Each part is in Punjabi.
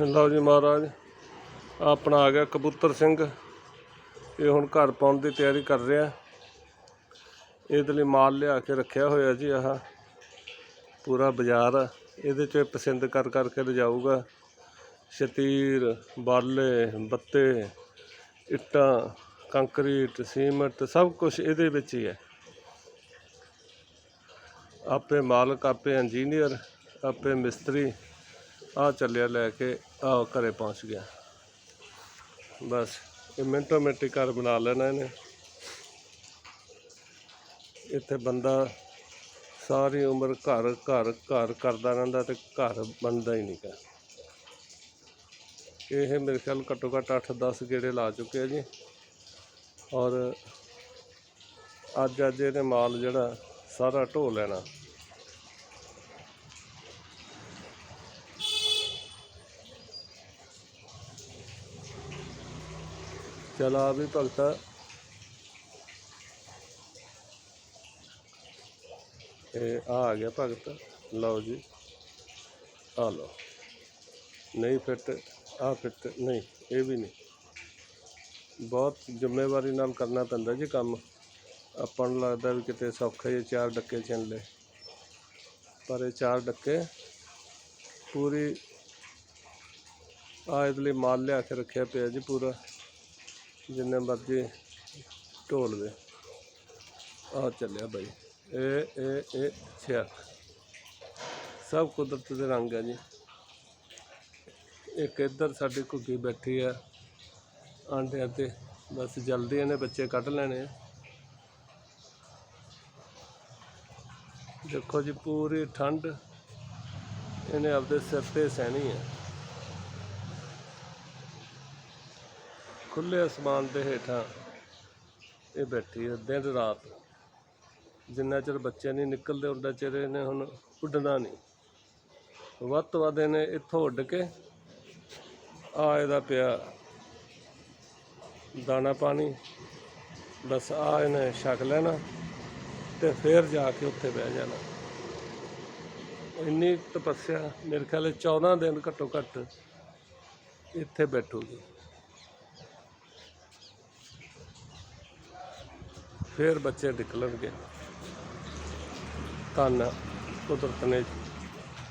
ਲਓ ਜੀ ਮਹਾਰਾਜ, ਆਪਣਾ ਆ ਗਿਆ ਕਬੂਤਰ ਸਿੰਘ। ਇਹ ਹੁਣ ਘਰ ਪਾਉਣ ਦੀ ਤਿਆਰੀ ਕਰ ਰਿਹਾ। ਇਹਦੇ ਲਈ ਮਾਲ ਲਿਆ ਕੇ ਰੱਖਿਆ ਹੋਇਆ ਜੀ ਆਹ। ਪੂਰਾ ਬਾਜ਼ਾਰ ਆ। ਇਹਦੇ ਚ ਇਹ ਪਸੰਦ ਕਰ ਕਰਕੇ ਲਿਜਾਊਗਾ ਸ਼ਤੀਰ, ਬਾਲੇ, ਬੱਤੇ, ਇੱਟਾਂ, ਕੰਕਰੀਟ, ਸੀਮੈਂਟ, ਸਭ ਕੁਝ ਇਹਦੇ ਵਿੱਚ ਹੀ ਹੈ ਆਪੇ ਮਾਲਕ, ਆਪੇ ਇੰਜੀਨੀਅਰ, ਆਪੇ ਮਿਸਤਰੀ। ਆ ਚੱਲਿਆ ਲੈ ਕੇ ਆ ਘਰੇ ਪਹੁੰਚ ਗਿਆ। ਬਸ, ਇਹ ਮਿੰਟੋ ਮਿੰਟੀ ਘਰ ਬਣਾ ਲੈਣਾ ਇਹਨੇ। ਇੱਥੇ ਬੰਦਾ ਸਾਰੀ ਉਮਰ ਘਰ ਘਰ ਘਰ ਕਰਦਾ ਰਹਿੰਦਾ ਤੇ ਘਰ ਬਣਦਾ ਹੀ ਨਹੀਂ ਗਾ। ਇਹ ਮੇਰੇ ਖਿਆਲ ਘੱਟੋ ਘੱਟ 8-10 ਗੇੜੇ ਲਾ ਚੁੱਕੇ ਆ ਜੀ। ਔਰ ਅੱਜ ਅੱਜ ਇਹਨੇ ਮਾਲ ਜਿਹੜਾ ਸਾਰਾ ਢੋ ਲੈਣਾ। ਚਲ ਆ ਵੀ ਭਗਤਾ। ਇਹ ਆ ਗਿਆ ਭਗਤ। ਲਓ ਜੀ। ਆ ਲਓ। ਨਹੀਂ ਫਿੱਟ, ਆ ਫਿੱਟ ਨਹੀਂ, ਇਹ ਵੀ ਨਹੀਂ। ਬਹੁਤ ਜ਼ਿੰਮੇਵਾਰੀ ਨਾਲ ਕਰਨਾ ਪੈਂਦਾ ਜੀ ਕੰਮ। ਆਪਾਂ ਨੂੰ ਲੱਗਦਾ ਵੀ ਕਿਤੇ ਸੌਖਾ ਹੀ ਚਾਰ ਡੱਕੇ ਚਿਣ ਲਏ। ਪਰ ਇਹ ਚਾਰ ਡੱਕੇ ਪੂਰੀ ਆ ਇਹਦੇ ਲਈ ਮਾਲ ਲਿਆ ਕੇ ਰੱਖਿਆ ਪਿਆ ਜੀ ਪੂਰਾ। ਜਿੰਨੇ ਮਰਜ਼ੀ ਢੋਲ ਦੇ। ਆ ਚੱਲਿਆ ਬਾਈ। ਇਹ ਇਹ ਇਹ ਛਿਆ। ਸਭ ਕੁਦਰਤ ਦੇ ਰੰਗ ਹੈ ਜੀ। ਇੱਕ ਇੱਧਰ ਸਾਡੀ ਘੁੱਗੀ ਬੈਠੀ ਆ ਆਂਡਿਆਂ ਤੇ। ਬਸ ਜਲਦੀ ਇਹਨੇ ਬੱਚੇ ਕੱਢ ਲੈਣੇ ਆ। ਦੇਖੋ ਜੀ, ਪੂਰੀ ਠੰਡ। ਇਹਨੇ ਆਪਦੇ ਸਿਰ ਤੇ ਸਹਿਣੀ ਹੈ ਖੁੱਲੇ ਅਸਮਾਨ ਦੇ ਹੇਠਾਂ ਇਹ ਬੈਠੀ ਹੈ, ਦਿਨ ਰਾਤ। ਜਿੰਨਾ ਚਿਰ ਬੱਚੇ ਨਹੀਂ ਨਿਕਲਦੇ ਉਹਨਾਂ ਚਿਰ ਇਹਨੇ ਹੁਣ ਉੱਡਣਾ ਨਹੀਂ। ਵੱਧ ਤੋਂ ਵੱਧ ਇਹਨੇ ਇੱਥੋਂ ਉੱਡ ਕੇ ਆ ਇਹਦਾ ਪਿਆ ਦਾਣਾ ਪਾਣੀ। ਬਸ ਆ ਇਹਨੇ ਛਕ ਲੈਣਾ ਤੇ ਫਿਰ ਜਾ ਕੇ ਉੱਥੇ ਬਹਿ ਜਾਣਾ। ਇੰਨੀ ਤਪੱਸਿਆ ਮੇਰੇ ਖਿਆਲ 14 ਦਿਨ ਘੱਟੋ ਘੱਟ ਇੱਥੇ ਬੈਠੂਗੀ। ਫਿਰ ਬੱਚੇ ਨਿਕਲਣਗੇ। ਧੰਨ ਕੁਦਰਤ ਨੇ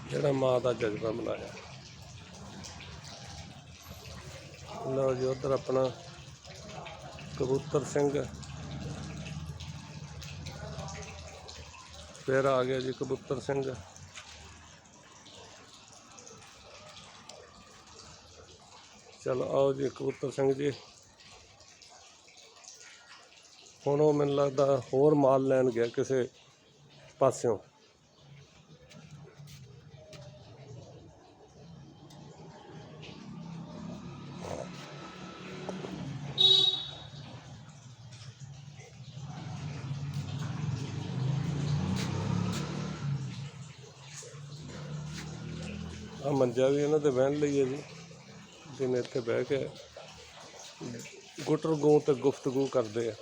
ਜਿਹੜਾ ਮਾਂ ਦਾ ਜਜ਼ਬਾ ਬਣਾਇਆ ਲਓ ਜੀ, ਉਧਰ ਆਪਣਾ ਕਬੂਤਰ ਸਿੰਘ। ਫਿਰ ਆ ਗਿਆ ਜੀ ਕਬੂਤਰ ਸਿੰਘ। ਚਲੋ ਆਓ ਜੀ ਕਬੂਤਰ ਸਿੰਘ ਜੀ। ਹੁਣ ਉਹ ਮੈਨੂੰ ਲੱਗਦਾ ਹੋਰ ਮਾਲ ਲੈਣ ਗਿਆ ਕਿਸੇ ਪਾਸਿਓਂ। ਆ ਮੰਜਾ ਵੀ ਇਹਨਾਂ ਦੇ ਬਹਿਣ ਲਈ ਹੈ ਜੀ, ਜਿਹਨੇ ਇੱਥੇ ਬਹਿ ਕੇ ਗੁੱਟਰ ਗੂੰ ਤੇ ਗੁਫ਼ਤਗੂ ਕਰਦੇ ਆ।